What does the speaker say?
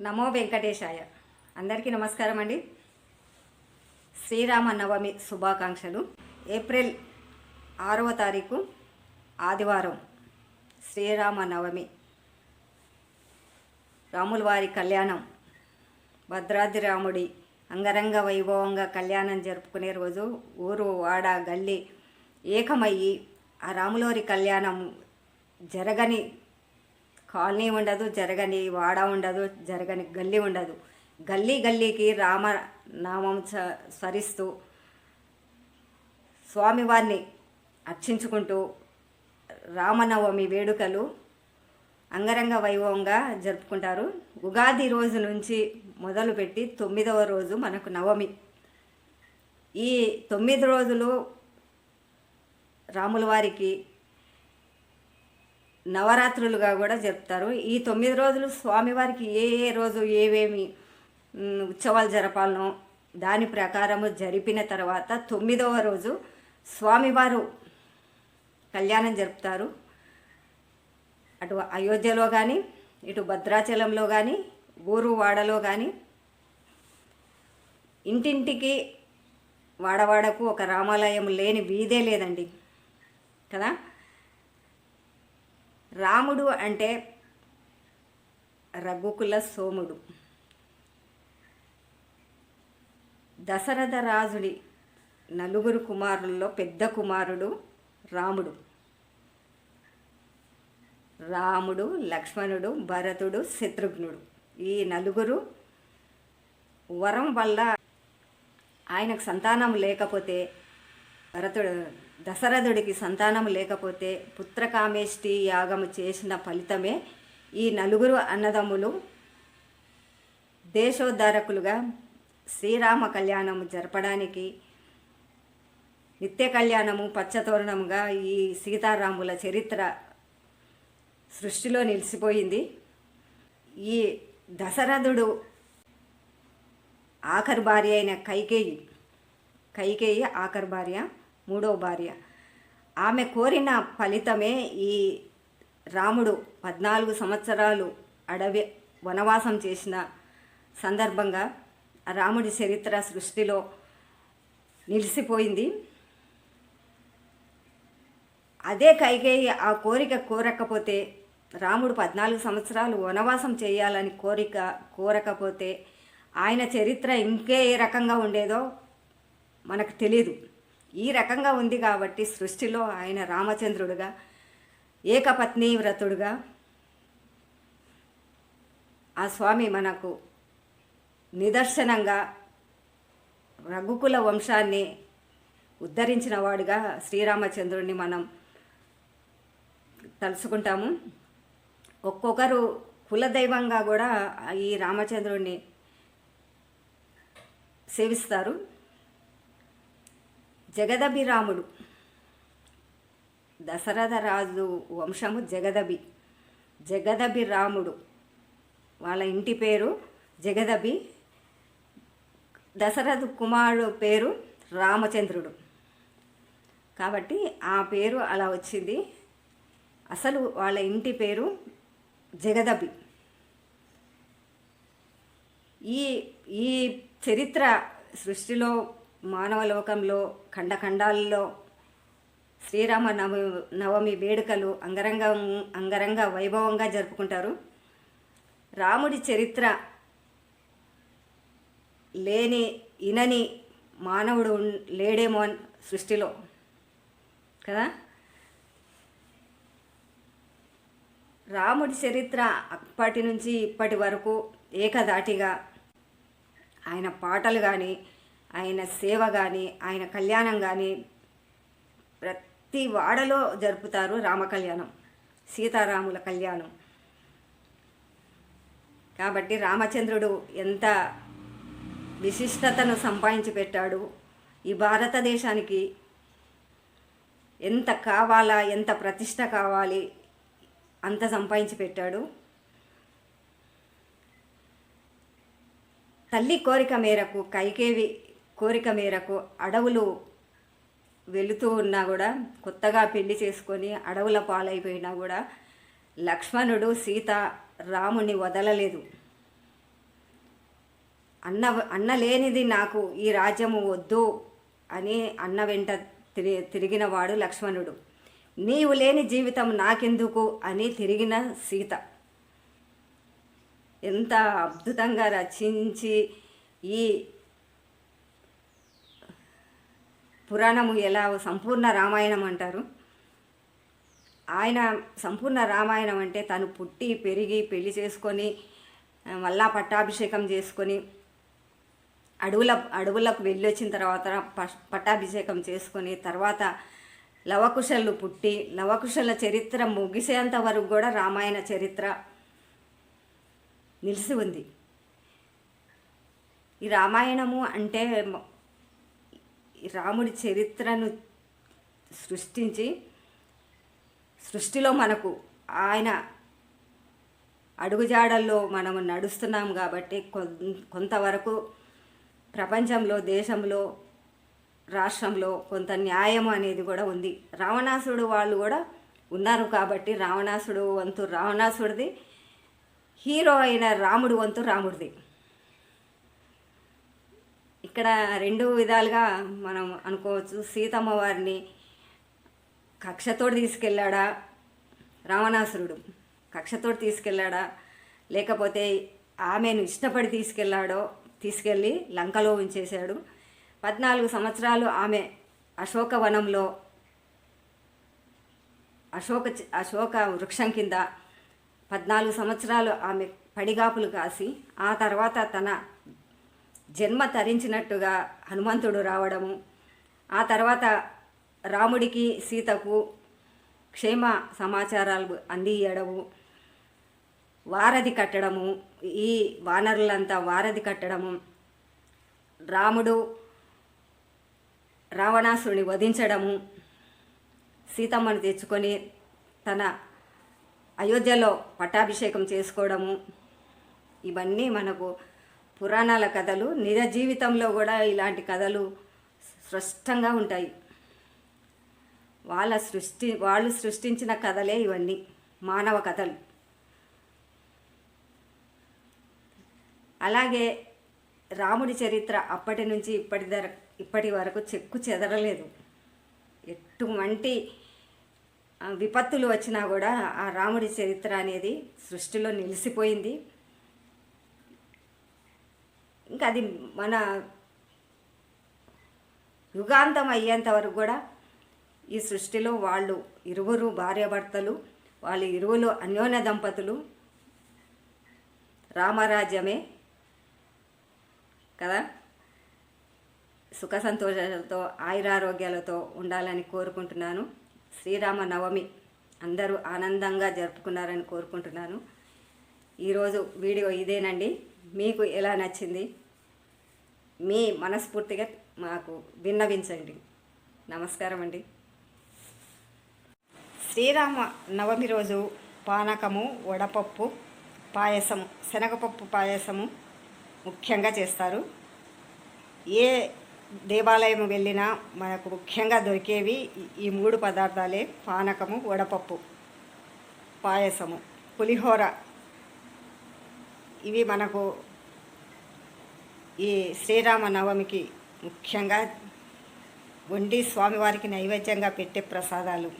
నమో వెంకటేశాయ. అందరికీ నమస్కారం అండి. శ్రీరామ నవమి శుభాకాంక్షలు. ఏప్రిల్ ఆరవ తారీఖు ఆదివారం శ్రీరామ నవమి రాముల వారి కళ్యాణం. భద్రాద్రి రాముడి అంగరంగ వైభవంగా కళ్యాణం జరుపుకునే రోజు ఊరు వాడ గల్లి ఏకమయ్యి ఆ రాములోరి కళ్యాణం జరగని కాలనీ ఉండదు జరగని వాడ ఉండదు జరగని గల్లీ ఉండదు. గల్లీ గల్లీకి రామ నామం స- స్మరిస్తూ స్వామివారిని అర్చించుకుంటూ రామనవమి వేడుకలు అంగరంగ వైభవంగా జరుపుకుంటారు. ఉగాది రోజు నుంచి మొదలుపెట్టి తొమ్మిదవ రోజు మనకు నవమి. ఈ తొమ్మిది రోజులు రాముల వారికి నవరాత్రులుగా కూడా జరుపుతారు. ఈ తొమ్మిది రోజులు స్వామివారికి ఏ ఏ రోజు ఏవేమి ఉత్సవాలు జరపాలనో దాని ప్రకారము జరిపిన తర్వాత తొమ్మిదవ రోజు స్వామివారు కళ్యాణం జరుపుతారు. అటు అయోధ్యలో కానీ ఇటు భద్రాచలంలో కానీ ఊరు వాడలో కానీ ఇంటింటికి వాడవాడకు ఒక రామాలయం లేని వీధే లేదండి. కదా? రాముడు అంటే రఘుకుల సోముడు. దశరథ రాజుడి నలుగురు కుమారుల్లో పెద్ద కుమారుడు రాముడు. రాముడు లక్ష్మణుడు భరతుడు శత్రుఘ్నుడు. ఈ నలుగురు వరం వల్ల ఆయనకు సంతానం లేకపోతే భరతుడు దశరథుడికి సంతానం లేకపోతే పుత్రకామేష్టి యాగము చేసిన ఫలితమే ఈ నలుగురు అన్నదమ్ములు దేశోద్ధారకులుగా శ్రీరామ కళ్యాణము జరపడానికి నిత్య కళ్యాణము పచ్చతోరణముగా ఈ సీతారాముల చరిత్ర సృష్టిలో నిలిచిపోయింది. ఈ దశరథుడు ఆఖరి భార్య అయిన కైకేయి కైకేయి ఆఖరి భార్య. మూడవ భార్య. ఆమె కోరిన ఫలితమే ఈ రాముడు పద్నాలుగు సంవత్సరాలు అడవి వనవాసం చేసిన సందర్భంగా రాముడి చరిత్ర సృష్టిలో నిలిచిపోయింది అదే కైకేయి ఆ కోరిక కోరకపోతే రాముడు పద్నాలుగు సంవత్సరాలు వనవాసం చేయాలని కోరిక కోరకపోతే ఆయన చరిత్ర ఇంకే ఏ రకంగా ఉండేదో మనకు తెలీదు. ఈ రకంగా ఉంది కాబట్టి సృష్టిలో ఆయన రామచంద్రుడుగా ఏకపత్ని వ్రతుడుగా ఆ స్వామి మనకు నిదర్శనంగా రఘుకుల వంశాన్ని ఉద్ధరించిన వాడుగా శ్రీరామచంద్రుడిని మనం తలుచుకుంటాము ఒక్కొక్కరు కులదైవంగా కూడా ఈ రామచంద్రుడిని సేవిస్తారు. జగదభిరాముడు. దశరథ రాజు వంశము జగదభి. జగదభి రాముడు వాళ్ళ ఇంటి పేరు జగదభి. దశరథ కుమారుడు పేరు రామచంద్రుడు. కాబట్టి ఆ పేరు అలా వచ్చింది. అసలు వాళ్ళ ఇంటి పేరు జగదభి. ఈ ఈ చరిత్ర సృష్టిలో మానవ లోకంలో ఖండఖండాల్లో శ్రీరామ నవమి నవమి వేడుకలు అంగరంగ అంగరంగ వైభవంగా జరుపుకుంటారు. రాముడి చరిత్ర లేని ఇనని మానవుడు లేడేమో అని సృష్టిలో. కదా? రాముడి చరిత్ర అప్పటి నుంచి ఇప్పటి వరకు ఏకధాటిగా ఆయన పాటలు కానీ ఆయన సేవ కానీ ఆయన కళ్యాణం కానీ ప్రతి వాడలో జరుపుతారు రామ కళ్యాణం సీతారాముల కళ్యాణం. కాబట్టి రామచంద్రుడు ఎంత విశిష్టతను సంపాదించి పెట్టాడు. ఈ భారతదేశానికి ఎంత కావాలా ఎంత ప్రతిష్ట కావాలి అంత సంపాదించి పెట్టాడు. తల్లి కోరిక మేరకు కైకేవి కోరిక మేరకు అడవులు వెళుతూ ఉన్నా కూడా కొత్తగా పెళ్ళి చేసుకొని అడవుల పాలైపోయినా కూడా లక్ష్మణుడు సీత రాముని వదలలేదు. అన్న అన్న లేనిది నాకు ఈ రాజ్యము వద్దు అని అన్న వెంట తిరి తిరిగినవాడు లక్ష్మణుడు. నీవు లేని జీవితం నాకెందుకు అని తిరిగిన సీత. ఎంత అద్భుతంగా రచించి ఈ పురాణము ఎలా సంపూర్ణ రామాయణం అంటారు? ఆయన సంపూర్ణ రామాయణం అంటే తను పుట్టి పెరిగి పెళ్ళి చేసుకొని మళ్ళా పట్టాభిషేకం చేసుకొని అడవుల అడవులకు వెళ్ళి వచ్చిన తర్వాత పట్టాభిషేకం చేసుకొని తర్వాత లవకుశలు పుట్టి లవకుశల చరిత్ర ముగిసేంత వరకు కూడా రామాయణ చరిత్ర నిలిచి ఉంది. ఈ రామాయణము అంటే రాముడి చరిత్రను సృష్టించి సృష్టిలో మనకు ఆయన అడుగుజాడల్లో మనము నడుస్తున్నాం కాబట్టి కొంతవరకు ప్రపంచంలో దేశంలో రాష్ట్రంలో కొంత న్యాయం అనేది కూడా ఉంది. రావణాసుడు వాళ్ళు కూడా ఉన్నారు కాబట్టి రావణాసుడు వంతు రావణాసుడిది హీరో అయిన రాముడు వంతు రాముడిది. ఇక్కడ రెండు విధాలుగా మనం అనుకోవచ్చు. సీతమ్మ వారిని కక్షతోడు తీసుకెళ్ళాడా? రావణాసురుడు కక్షతోడు తీసుకెళ్ళాడా? లేకపోతే ఆమెను ఇష్టపడి తీసుకెళ్ళాడో తీసుకెళ్ళి లంకలో ఉంచేశాడు. పద్నాలుగు సంవత్సరాలు ఆమె అశోకవనంలో అశోక అశోక వృక్షం కింద పద్నాలుగు సంవత్సరాలు ఆమె పడిగాపులు కాసి ఆ తర్వాత తన జన్మ తరించినట్టుగా హనుమంతుడు రావడము. ఆ తర్వాత రాముడికి సీతకు క్షేమ సమాచారాలు అందియడము. వారధి కట్టడము. ఈ వానరులంతా వారధి కట్టడము. రాముడు రావణాసురుని వధించడము. సీతమ్మను తెచ్చుకొని తన అయోధ్యలో పట్టాభిషేకం చేసుకోవడము. ఇవన్నీ మనకు పురాణాల కథలు నిజ జీవితంలో కూడా ఇలాంటి కథలు స్పష్టంగా ఉంటాయి. వాళ్ళ సృష్టి వాళ్ళు సృష్టించిన కథలే ఇవన్నీ మానవ కథలు. అలాగే రాముడి చరిత్ర అప్పటి నుంచి ఇప్పటి ధర ఇప్పటి వరకు చెక్కు చెదరలేదు. ఎటువంటి విపత్తులు వచ్చినా కూడా ఆ రాముడి చరిత్ర అనేది సృష్టిలో నిలిచిపోయింది ఇంకా అది మన యుగాంతం అయ్యేంత వరకు కూడా ఈ సృష్టిలో వాళ్ళు ఇరువురు భార్యాభర్తలు వాళ్ళ ఇరువురు అన్యోన్య దంపతులు రామరాజ్యమే కదా? సుఖ సంతోషాలతో ఆయురారోగ్యాలతో ఉండాలని కోరుకుంటున్నాను. శ్రీరామ నవమి అందరూ ఆనందంగా జరుపుకున్నారని కోరుకుంటున్నాను. ఈరోజు వీడియో ఇదేనండి. మీకు ఎలా నచ్చింది? మీ మనస్ఫూర్తిగా మాకు విన్నవించండి. నమస్కారం అండి. శ్రీరామ నవమి రోజు పానకము వడపప్పు పాయసము శనగపప్పు పాయసము ముఖ్యంగా చేస్తారు. ఏ దేవాలయం వెళ్ళినా మనకు ముఖ్యంగా దొరికేవి ఈ- ఈ మూడు పదార్థాలే పానకము వడపప్పు పాయసము. పులిహోర ఇవి మనకు ఈ శ్రీరామ నవమికి ముఖ్యంగా వండి స్వామివారికి నైవేద్యంగా పెట్టే ప్రసాదాలు.